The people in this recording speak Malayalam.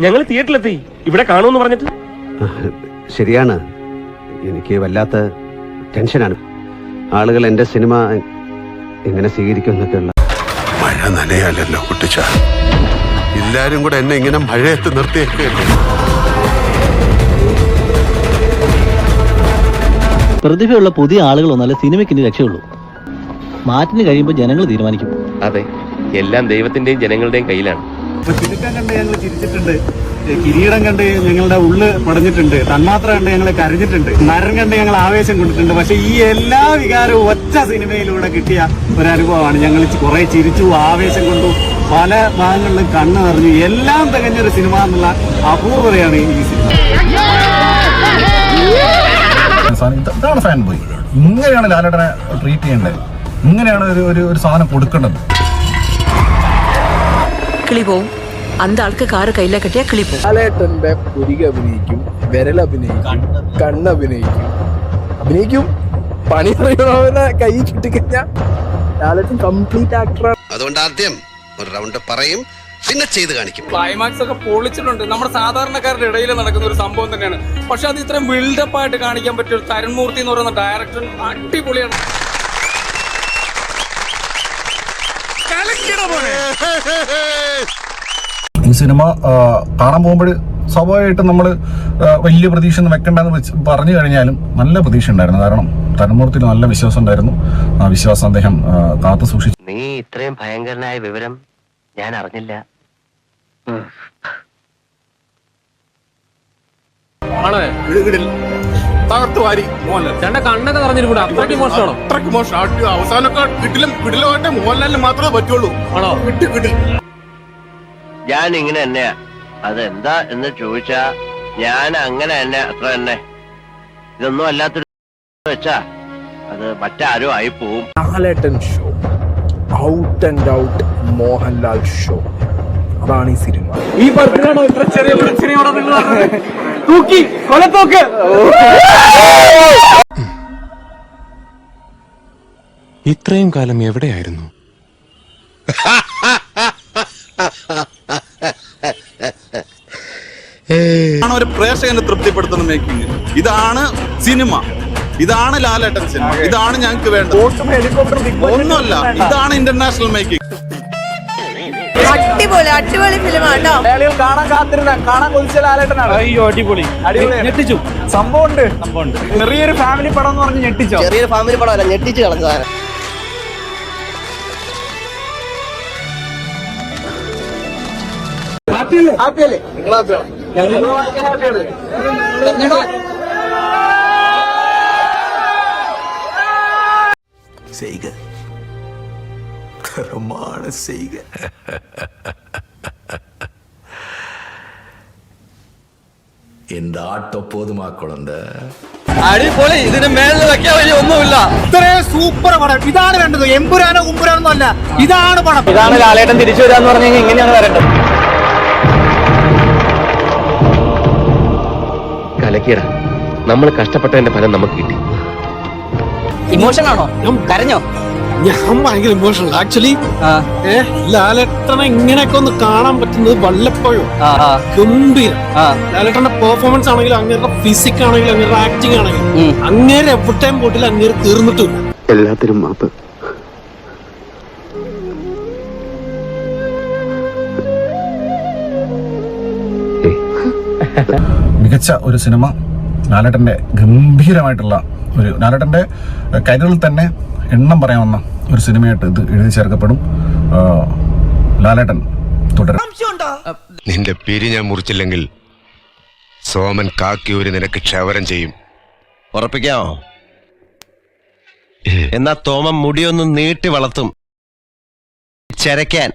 ഞങ്ങൾ തിയേറ്ററിലെത്തി. ഇവിടെ കാണുമെന്ന് പറഞ്ഞിട്ട്? ശരിയാണ്. എനിക്ക് വല്ലാത്ത ടെൻഷനാണ്. ആളുകൾ എന്റെ സിനിമ എങ്ങനെ സ്വീകരിക്കും എന്നൊക്കെയുള്ള മഴ നനയാലല്ലോ കുട്ടിച്ച. എല്ലാരും കൂടെ എന്നെ ഇങ്ങനെ മഴയത്ത് നിർത്തിയേക്കല്ലേ പ്രതിഭയുള്ള പുതിയ ആളുകൾ വന്നാലേ സിനിമയ്ക്ക് ഇനി രക്ഷയുള്ളൂ. മാറ്റിന് കഴിയുമ്പോൾ ജനങ്ങൾ തീരുമാനിക്കും. അതെ എല്ലാം ദൈവത്തിന്റെയും ജനങ്ങളുടെയും കയ്യിലാണ്. തിടുക്കം കണ്ട് ഞങ്ങൾ ചിരിച്ചിട്ടുണ്ട്. കിരീടം കണ്ട് ഞങ്ങളുടെ ഉള്ള് പടഞ്ഞിട്ടുണ്ട്. തന്മാത്ര കണ്ട് ഞങ്ങൾ കരഞ്ഞിട്ടുണ്ട്. മരം കണ്ട് ഞങ്ങൾ ആവേശം കൊണ്ടിട്ടുണ്ട്. പക്ഷെ ഈ എല്ലാ വികാരവും ഒറ്റ സിനിമയിലൂടെ കിട്ടിയ ഒരു അനുഭവമാണ് ഞങ്ങൾ കുറെ ചിരിച്ചു ആവേശം കൊണ്ടു പല ഭാഗങ്ങളിലും കണ്ണു നിറഞ്ഞു എല്ലാം തികഞ്ഞൊരു സിനിമ എന്നുള്ള അപൂർവതയാണ് ഈ സിനിമ. Fan boy. ഇങ്ങനെയാണ് ലാലേട്ടനെ ട്രീറ്റ് ചെയ്യേണ്ടത്. ഇങ്ങനെയാണ് ഒരു ഒരു സാധനം കൊടുക്കേണ്ടത്. കിളി പോവും അന്ത ആൾക്ക് കാറ് കയ്യിലെ കെട്ടിയാ കിളി പോവും ലാലേട്ടന്റെ പുരിക അഭിനയിക്കും വിരൽ അഭിനയിക്കും കണ്ണ് അഭിനയിക്കും. അഭിനയിക്കും? പണി അറിയണവനെ കൈ കിട്ടിക്കഴിഞ്ഞാൽ ലാലേട്ടൻ കംപ്ലീറ്റ് ആക്ടറാണ് അതുകൊണ്ട് ആദ്യം ഒരു റൗണ്ട് പറയും പിന്നെ ചെയ്ത് കാണിക്കും. ക്ലൈമാക്സ് ഒക്കെ പൊളിച്ചിട്ടുണ്ട്. നമ്മുടെ സാധാരണക്കാരുടെ ഇടയിൽ നടക്കുന്ന ഒരു സംഭവം തന്നെയാണ്. പക്ഷെ അത് ഇത്രയും ബിൽഡപ്പ് ആയിട്ട് കാണിക്കാൻ പറ്റിയ ഒരു തരുൺമൂർത്തി എന്ന് പറയുന്ന ഡയറക്ടർ അടിപൊളിയാണ്. ഈ സിനിമ കാണാൻ പോകുമ്പോൾ സ്വാഭാവികമായിട്ടും നമ്മൾ വലിയ പ്രതീക്ഷ ഒന്നും വെക്കണ്ടെന്ന് വെച്ച് പറഞ്ഞു കഴിഞ്ഞാലും നല്ല പ്രതീക്ഷ ഉണ്ടായിരുന്നു. കാരണം തരമൂർത്തിൽ നല്ല വിശ്വാസം ഉണ്ടായിരുന്നു. ആ വിശ്വാസം അദ്ദേഹം കാത്തു സൂക്ഷിച്ചു. നീ ഇത്രയും ഭയങ്കരനായ വിവരം ഞാൻ അറിഞ്ഞില്ല. തകർത്തു വാരി. മോഹൻലാൽ ചേട്ടന്റെ കണ്ണൊക്കെ പറഞ്ഞിട്ടുണ്ട് അത്രയ്ക്ക് മോശമാണോ? അത്രയ്ക്ക് മോശം. അടി- അവസാനമൊക്കെ കിട്ടിലും കിടിലുമായിട്ട് മോഹൻലാലിന് മാത്രമേ പറ്റുള്ളൂ. ആണോ? കിട്ടി കിടി ഞാൻ ഇങ്ങനെ തന്നെയാ. അതെന്താ എന്ന് ചോദിച്ചാ ഞാൻ അങ്ങനെ തന്നെ അത്ര തന്നെ. ഇതൊന്നും അല്ലാത്തൊരു വെച്ചാ അത് മറ്റാരും ആയി പോവും. Lalettan show out and out Mohanlal show അതാണ് ഈ സിനിമ. ഈ പറഞ്ഞാണോ ഇത്ര ചെറിയ സിനിമ തൂക്കി കൊലത്തോക്ക് ഇത്രയും കാലം എവിടെയായിരുന്നു? ആണ് ഒരു പ്രേക്ഷകനെ തൃപ്തിപ്പെടുത്തുന്ന മേക്കിംഗ് ഇതാണ് സിനിമ ഇതാണ് ലാലേട്ടൻ സിനിമ ഇതാണ് ഞങ്ങൾക്ക് വേണ്ടത്. ഹെലികോപ്റ്റർ ഒന്നുമല്ല ഇതാണ് ഇന്റർനാഷണൽ മേക്കിംഗ് അടിപൊളി അടിപൊളി ഫിലിമാണ് മലയാളികൾ കാണാൻ കാത്തിരുന്ന കാണാൻ കൊതിച്ച ലാലേട്ടനാണ്. അയ്യോ അടിപൊളി. ഞെട്ടിച്ചു. സംഭവം ഉണ്ട്. ചെറിയൊരു ഫാമിലി പടം എന്ന് പറഞ്ഞ് ഞെട്ടിച്ചോ? ചെറിയൊരു ഫാമിലി പടമല്ല ഞെട്ടിച്ച് കളഞ്ഞതാണ് ഹാപ്പിയല്ലേ? ഹാപ്പിയാണ്? ഞങ്ങൾ ഹാപ്പിയാണ്. செய்க தரமான செய்க இந்த ஆட்டோ போதுமா குழந்தை അടിപൊളി ഇതിന് മേളിൽ വെക്കാൻ വലിയ ഒന്നുമില്ല ഇത്രയും സൂപ്പർ പടം ഇതാണ് വേണ്ടത് എമ്പുരാനോ കുമ്പുരാനോ അല്ല ഇതാണ് പടം ഇതാണ് ലാലേട്ടൻ തിരിച്ചു വരാന്ന് പറഞ്ഞു കഴിഞ്ഞാൽ ഇങ്ങനെയാണ് വരേണ്ടത് കലക്കിയട നമ്മൾ കഷ്ടപ്പെട്ടതിന്റെ ഫലം നമുക്ക് കിട്ടി ഇമോഷൻ ആണോ കരഞ്ഞോ ഞാൻ ഭയങ്കര ഇമോഷണൽ ആക്ച്വലി ലാലേട്ടനെ ഇങ്ങനെയൊക്കെ ഒന്ന് കാണാൻ പറ്റുന്നത് വല്ലപ്പോഴും. ഗംഭീരം. ലാലേട്ടന്റെ പെർഫോമൻസ് ആണെങ്കിലും അങ്ങേരുടെ ഫിസിക് ആണെങ്കിലും അങ്ങേരുടെ ആക്ടിങ് ആണെങ്കിലും അങ്ങേരെ എവിടെയും പോട്ടിൽ അങ്ങേര് തീർന്നിട്ടില്ല. എല്ലാത്തിനും മാപ്പ്. മികച്ച ഒരു സിനിമ ലാലേട്ടന്റെ ഗംഭീരമായിട്ടുള്ള ഒരു ലാലേട്ടന്റെ കരിയറിൽ തന്നെ എണ്ണം പറയാവുന്ന ഒരു സിനിമയായിട്ട് ഇത് എഴുതി ചേർക്കപ്പെടും. ലാലേട്ടൻ തുടരും. നിന്റെ പേര് ഞാൻ മുറിച്ചില്ലെങ്കിൽ സോമൻ കാക്കിയൂര് നിനക്ക് ക്ഷവരം ചെയ്യും. ഉറപ്പിക്കാമോ എന്നാ തോമം മുടിയൊന്ന് നീട്ടി വളർത്തും. ചരക്കാൻ